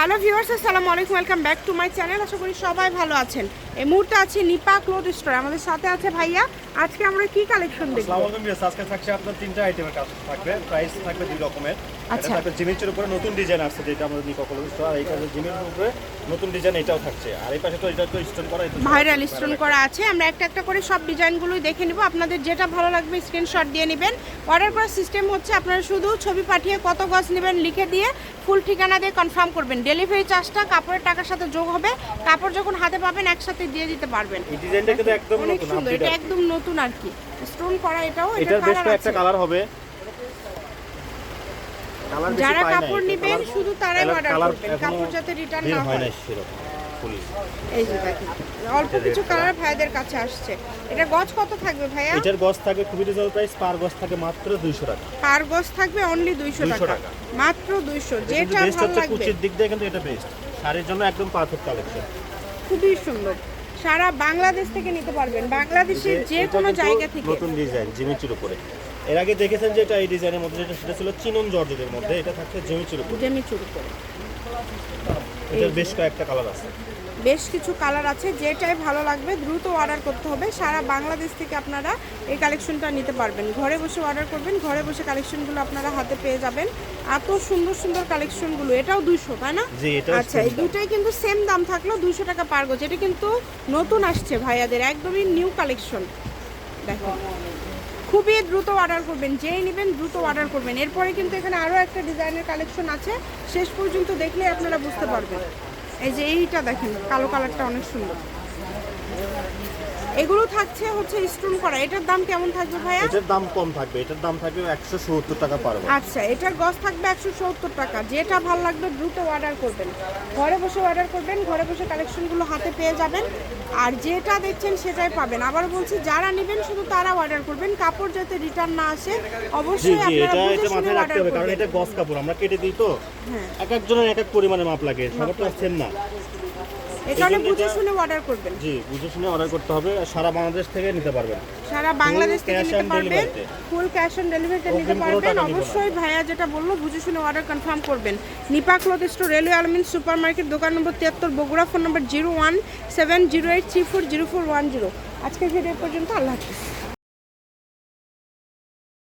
Hello viewers আসসালামু আলাইকুম welcome back to my channel আশা করি সবাই ভালো আছেন। এই মুহূর্তে আছে নিপা ক্লোথ স্টোর। আমাদের সাথে আছে ভাইয়া। আজকে আমরা কি কালেকশন দেখব? আসসালামু আলাইকুম বিয়াস আজকে থাকছে আপনার তিনটা আইটেমের কাজ থাকবে। প্রাইস থাকবে দুই রকমের। আচ্ছা। থাকবে জিমিচের উপরে নতুন ডিজাইন আসছে যেটা আমাদের নিকো কলেজ আর এই কাছে জিমের উপরে নতুন ডিজাইন এটাও থাকছে। আর এই পাশে তো এটা তো স্টোন করা এটা ভাইরাল স্টোন করা আছে। আমরা একটা একটা করে সব ডিজাইনগুলোই দেখে নিব। আপনাদের যেটা ভালো লাগবে স্ক্রিনশট দিয়ে নেবেন। অর্ডার করার সিস্টেম হচ্ছে আপনারা শুধু ছবি পাঠিয়ে কত গজ নেবেন লিখে দিয়ে ফুল ঠিকানা দিয়ে কনফার্ম করবেন। ডেলিভারি চার্জটা কাপড়ের টাকার সাথে যোগ হবে। কাপড় যখন হাতে পাবেন একসাথে দিয়ে দিতে পারবেন। এই ডিজাইনটা কিন্তু একদম অনেক নতুন সুন্দর এটা একদম নতুন আর কি। স্টোন করা এটাও এটা বেশ একটা কালার হবে। যারা কাপড় নিবেন শুধু তারাই অর্ডার করবেন। কাপড় যাতে রিটার্ন না হয় ফুলি এই যে দেখেন অল্প কিছু কালার ভাইদের কাছে আসছে। এটা গজ কত থাকবে ভাইয়া? এটার গজ থাকে খুবই রিজনেবল প্রাইস পার গজ থাকে মাত্র 200 টাকা। পার গজ থাকবে অনলি দুইশো 200 টাকা। মাত্র দুইশো কিন্তু যেটা বেস্ট ভালো লাগবে। কুচির দিক দিয়ে কিন্তু এটা বেস্ট শাড়ির জন্য একদম পারফেক্ট কালেকশন খুবই সুন্দর। সারা বাংলাদেশ থেকে নিতে পারবেন। বাংলাদেশের যে কোনো জায়গা থেকে। নতুন ডিজাইন জিমিচুর উপরে। এর আগে দেখেছেন যে এটা এই ডিজাইনের মধ্যে যেটা সেটা ছিল চিনন জর্জেটের মধ্যে। এটা থাকছে জিমিচুর উপরে। জেমি চুরি করে এটার বেশ কয়েকটা কালার আছে। বেশ কিছু কালার আছে যেটাই ভালো লাগবে দ্রুত অর্ডার করতে হবে। সারা বাংলাদেশ থেকে আপনারা এই কালেকশনটা নিতে পারবেন। ঘরে বসে অর্ডার করবেন ঘরে বসে কালেকশনগুলো আপনারা হাতে পেয়ে যাবেন। এত সুন্দর সুন্দর কালেকশনগুলো এটাও দুইশো তাই না? আচ্ছা এই দুইটাই কিন্তু সেম দাম থাকল দুইশো টাকা পার গজ। এটা কিন্তু নতুন আসছে ভাইয়াদের একদমই নিউ কালেকশন দেখো। খুবই দ্রুত অর্ডার করবেন, যেই নেবেন দ্রুত অর্ডার করবেন। এরপরে কিন্তু এখানে আরও একটা ডিজাইনের কালেকশন আছে, শেষ পর্যন্ত দেখলে আপনারা বুঝতে পারবেন। এই যে এইটা দেখেন, কালো কালারটা অনেক সুন্দর। এগুলো থাকছে হচ্ছে স্টোন করা। এটার দাম কেমন থাকবে ভাইয়া? এটার দাম কম থাকবে। এটার দাম থাকবে একশো সত্তর টাকা পার গজ। আচ্ছা এটার গজ থাকবে একশো সত্তর টাকা। যেটা ভালো লাগবে দ্রুত অর্ডার করবেন। ঘরে বসে অর্ডার করবেন ঘরে বসে কালেকশনগুলো হাতে পেয়ে যাবেন। আর যেটা দেখছেন সেটাই পাবেন। আবার বলছি যারা নেবেন শুধু তারা অর্ডার করবেন। কাপড় যাতে রিটার্ন না আসে অবশ্যই আপনারা এটা এটা মাথায় রাখতে হবে। কারণ এটা গস কাপড়। আমরা কেটে দিই তো। হ্যাঁ। এক একজনের এক এক পরিমাণে মাপ লাগে। সবার তো সেম না। জন্য বুঝে শুনে অর্ডার করবেন। জি বুঝে শুনে অর্ডার করতে হবে। আর সারা বাংলাদেশ থেকে নিতে পারবেন। সারা বাংলাদেশ থেকে নিতে পারবেন। ফুল ক্যাশ অন ডেলিভারিতে নিতে পারবেন। অবশ্যই ভাইয়া যেটা বলল বুঝে শুনে অর্ডার কনফার্ম করবেন। Nipa cloth store railway Almin supermarket দোকান নম্বর তিয়াত্তর বগুড়া ফোন নম্বর zero one seven zero eight three four zero four one zero. আজকের ভিডিও পর্যন্ত আল্লাহ হাফিজ।